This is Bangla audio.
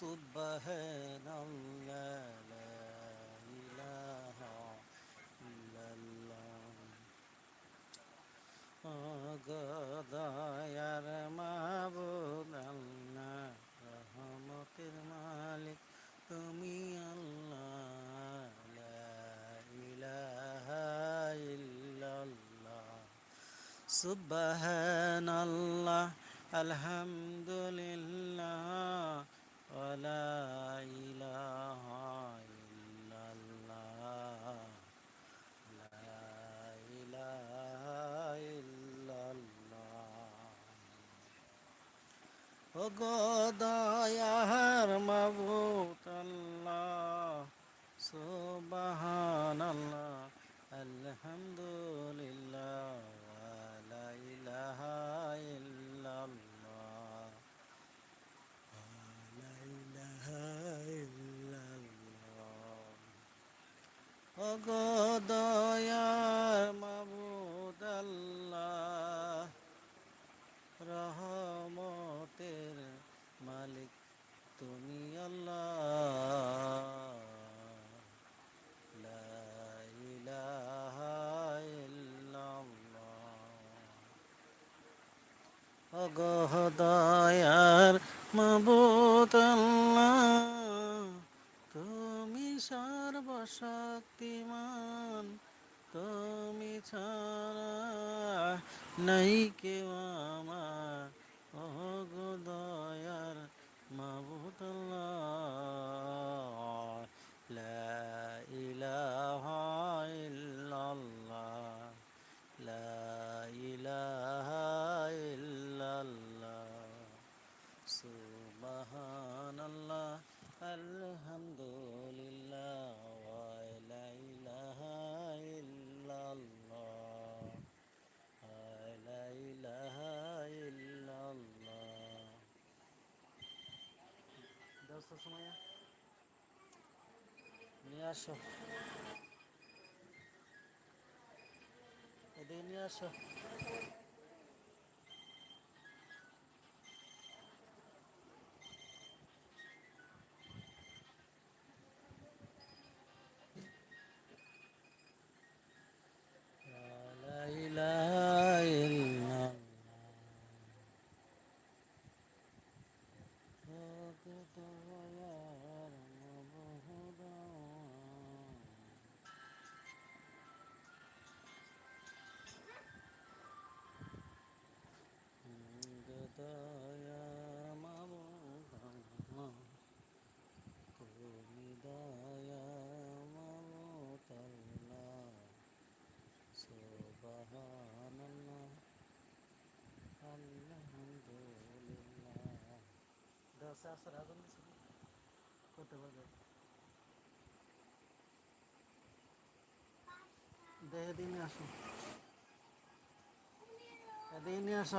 سبحان الله لا إله إلا الله গদায়ার মাবুদ আল্লাহ রহমতের মালিক তুমি আল্লাহ লা ইলাহা ইল্লাল্লাহ সুবহানাল্লাহ আলহামদুলিল্লাহ গদয়ার মাবুত আল্লাহ সুবহানাল্লাহ আলহামদুলিল্লাহ লা ইলাহা ইল্লাল্লাহ লা গদয়ার মাবুদ আল্লাহ রহমতের মালিক তুমি আল্লাহ লা ইলাহা ইল্লাল্লাহ মবুতলা তুমি সর্বশক্তিমান তুমি ছাড়া নাই কেউ আমার। অগদয়ার মবুতলা সুবহানাল্লাহ আলহামদুলিল্লাহ ওয়া লা ইলাহা ইল্লাল্লাহ। ইলাহা ইল্লাল্লাহ দশ সময় নিয়ে আসো। নিয়ে আসো। দশ আসর আগুন করতে পারবে দেহে দিনে আসো এদিকে নিয়ে আসো